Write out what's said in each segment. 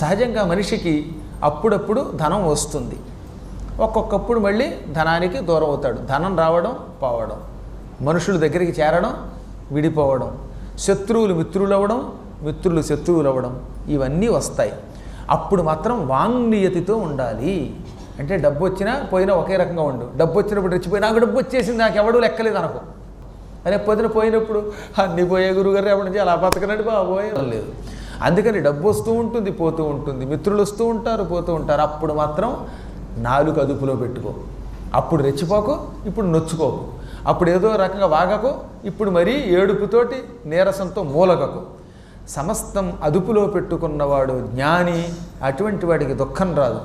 సహజంగా మనిషికి అప్పుడప్పుడు ధనం వస్తుంది. ఒక్కొక్కప్పుడు మళ్ళీ ధనానికి దూరం అవుతాడు. ధనం రావడం పోవడం. మనుషుల దగ్గరికి చేరడం విడిపోవడం. శత్రువులు మిత్రులు అవ్వడం మిత్రులు శత్రువులు అవ్వడం ఇవన్నీ వస్తాయి. అప్పుడు మాత్రం వాంగ్నియతితో ఉండాలి. అంటే డబ్బు వచ్చినా పోయినా ఒకే రకంగా ఉండు. డబ్బు వచ్చినప్పుడు రెచ్చిపోయి నాకు డబ్బు వచ్చేసింది నాకు ఎవడూ లెక్కలేదు అనుకో. అరే పొద్దున పోయినప్పుడు అన్ని పోయే గురుగారు ఎప్పటి నుంచి అలా బతకనట్టు బాబోయే. లేదు. అందుకని డబ్బు వస్తూ ఉంటుంది పోతూ ఉంటుంది. మిత్రులు వస్తూ ఉంటారు పోతూ ఉంటారు. అప్పుడు మాత్రం నాలుగు అదుపులో పెట్టుకో. అప్పుడు రెచ్చిపోకు ఇప్పుడు నొచ్చుకోకు. అప్పుడు ఏదో రకంగా వాగకు ఇప్పుడు మరీ ఏడుపుతోటి నీరసంతో మూలగకు. సమస్తం అదుపులో పెట్టుకున్నవాడు జ్ఞాని అటువంటి వాడికి దుఃఖం రాదు.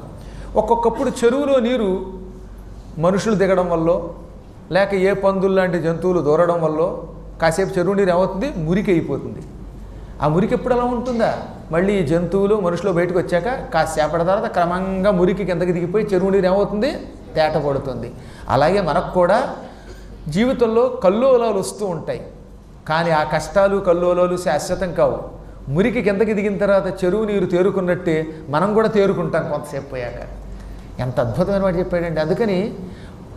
ఒక్కొక్కప్పుడు చెరువులో నీరు మనుషులు దిగడం వల్ల లేక ఏ పందుల్లాంటి జంతువులు దూరడం వల్ల కాసేపు చెరువు నీరు ఏమవుతుంది? మురికి అయిపోతుంది ఆ మురికి ఎప్పుడు అలా ఉంటుందా? మళ్ళీ ఈ జంతువులు మనుషులు బయటకు వచ్చాక కాసేపటి తర్వాత క్రమంగా మురికి కిందకి దిగిపోయి చెరువు నీరు ఏమవుతుంది? తేట పడుతుంది అలాగే మనకు కూడా జీవితంలో కల్లోలాలు వస్తూ ఉంటాయి. కానీ ఆ కష్టాలు కల్లోలాలు శాశ్వతం కావు. మురికి కిందకి దిగిన తర్వాత చెరువు నీరు తేరుకున్నట్టే మనం కూడా తేరుకుంటాం కొంతసేపు పోయాక. ఎంత అద్భుతమైన మాట చెప్పాడండి. అందుకని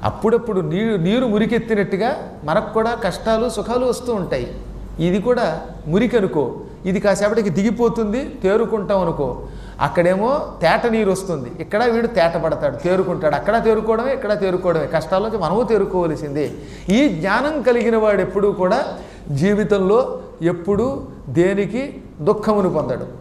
అప్పుడప్పుడు నీరు నీరు మురికెత్తినట్టుగా మనకు కూడా కష్టాలు సుఖాలు వస్తూ ఉంటాయి. ఇది కూడా మురికి అనుకో. ఇది కాసేపటికి దిగిపోతుంది తేరుకుంటాం అనుకో. అక్కడేమో తేట నీరు వస్తుంది. ఇక్కడ వీడు తేట పడతాడు తేరుకుంటాడు. అక్కడ తేరుకోవడమే ఇక్కడ తేరుకోవడమే. కష్టాల్లోంచి మనము తేరుకోవలసిందే. ఈ జ్ఞానం కలిగిన వాడు ఎప్పుడూ కూడా జీవితంలో ఎప్పుడూ దేనికి దుఃఖమును పొందడు.